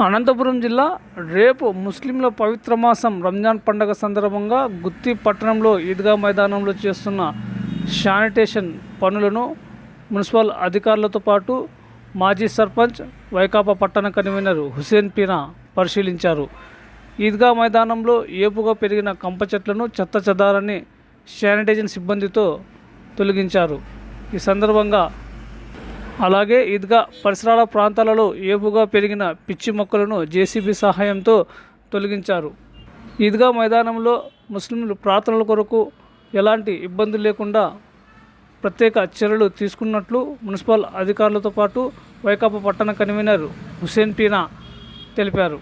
అనంతపురం జిల్లా రేపు ముస్లింల పవిత్ర మాసం రంజాన్ పండగ సందర్భంగా గుత్తి పట్టణంలో ఈద్గా మైదానంలో చేస్తున్న శానిటేషన్ పనులను మున్సిపల్ అధికారులతో పాటు మాజీ సర్పంచ్ వైకాపా పట్టణ కన్వీనర్ హుసేన్ పీనా పరిశీలించారు. ఈద్గా మైదానంలో ఏపుగా పెరిగిన కంప చెట్లను చెత్త చెదారాన్ని శానిటైజన్ సిబ్బందితో తొలగించారు. ఈ సందర్భంగా అలాగే ఈద్గా పరిసరాల ప్రాంతాలలో ఏపుగా పెరిగిన పిచ్చి మొక్కలను జేసీబీ సహాయంతో తొలగించారు. ఈద్గా మైదానంలో ముస్లింలు ప్రార్థనల కొరకు ఎలాంటి ఇబ్బందులు లేకుండా ప్రత్యేక చర్యలు తీసుకున్నట్లు మున్సిపల్ అధికారులతో పాటు వైకాపా పట్టణ కన్వీనర్ హుసేన్ పీనా తెలిపారు.